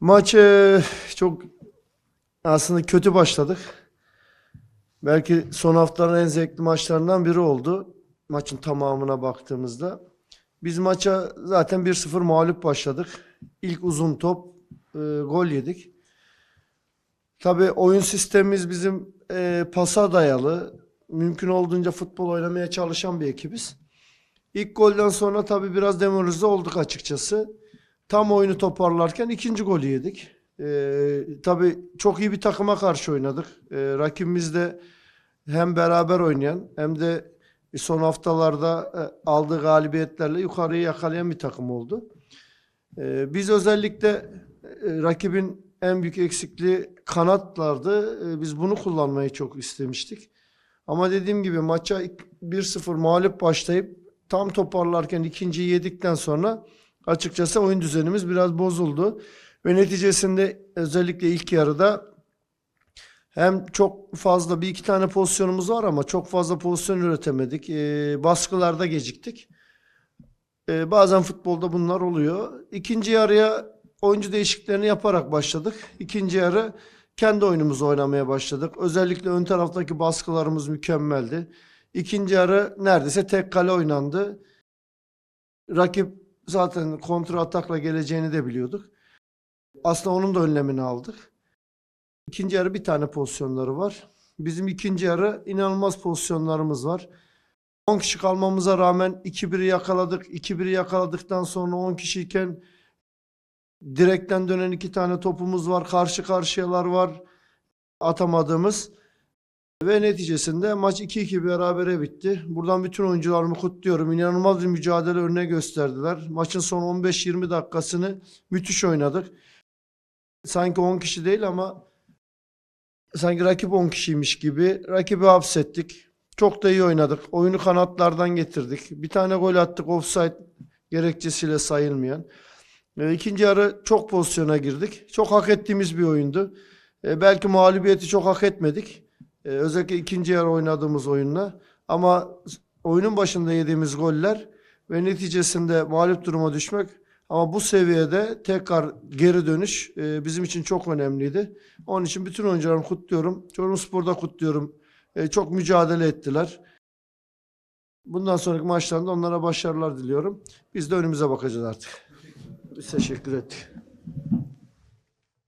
Maç e, çok aslında kötü başladık. Belki son haftaların en zevkli maçlarından biri oldu. Maçın tamamına baktığımızda. Biz maça zaten 1-0 mağlup başladık. İlk uzun top e, gol yedik. Tabii oyun sistemimiz bizim e, pasa dayalı. Mümkün olduğunca futbol oynamaya çalışan bir ekibiz. İlk golden sonra tabii biraz demoralize olduk açıkçası. Tam oyunu toparlarken ikinci golü yedik. Ee, tabii çok iyi bir takıma karşı oynadık. Ee, rakibimiz de hem beraber oynayan hem de son haftalarda e, aldığı galibiyetlerle yukarıyı yakalayan bir takım oldu. Ee, biz özellikle e, rakibin en büyük eksikliği kanatlardı. Ee, biz bunu kullanmayı çok istemiştik. Ama dediğim gibi maça 1-0 mağlup başlayıp tam toparlarken ikinciyi yedikten sonra açıkçası oyun düzenimiz biraz bozuldu. Ve neticesinde özellikle ilk yarıda hem çok fazla bir iki tane pozisyonumuz var ama çok fazla pozisyon üretemedik. Ee, baskılarda geciktik. Ee, bazen futbolda bunlar oluyor. İkinci yarıya oyuncu değişikliklerini yaparak başladık. İkinci yarı kendi oyunumuzu oynamaya başladık. Özellikle ön taraftaki baskılarımız mükemmeldi. İkinci yarı neredeyse tek kale oynandı. Rakip zaten kontra atakla geleceğini de biliyorduk. Aslında onun da önlemini aldık. İkinci yarı bir tane pozisyonları var. Bizim ikinci yarı inanılmaz pozisyonlarımız var. 10 kişi kalmamıza rağmen 2-1'i yakaladık. 2-1'i yakaladıktan sonra 10 kişiyken direkten dönen iki tane topumuz var. Karşı karşıyalar var. Atamadığımız. Ve neticesinde maç 2-2 berabere bitti. Buradan bütün oyuncularımı kutluyorum. İnanılmaz bir mücadele örneği gösterdiler. Maçın son 15-20 dakikasını müthiş oynadık. Sanki 10 kişi değil ama sanki rakip 10 kişiymiş gibi rakibi hapsettik. Çok da iyi oynadık. Oyunu kanatlardan getirdik. Bir tane gol attık offside gerekçesiyle sayılmayan. E, İkinci yarı çok pozisyona girdik. Çok hak ettiğimiz bir oyundu. E, belki mağlubiyeti çok hak etmedik. E, özellikle ikinci yarı oynadığımız oyunla. Ama oyunun başında yediğimiz goller ve neticesinde mağlup duruma düşmek ama bu seviyede tekrar geri dönüş e, bizim için çok önemliydi. Onun için bütün oyuncularımı kutluyorum. Çorumspor'da kutluyorum. E, çok mücadele ettiler. Bundan sonraki maçlarında onlara başarılar diliyorum. Biz de önümüze bakacağız artık. Biz teşekkür ettik.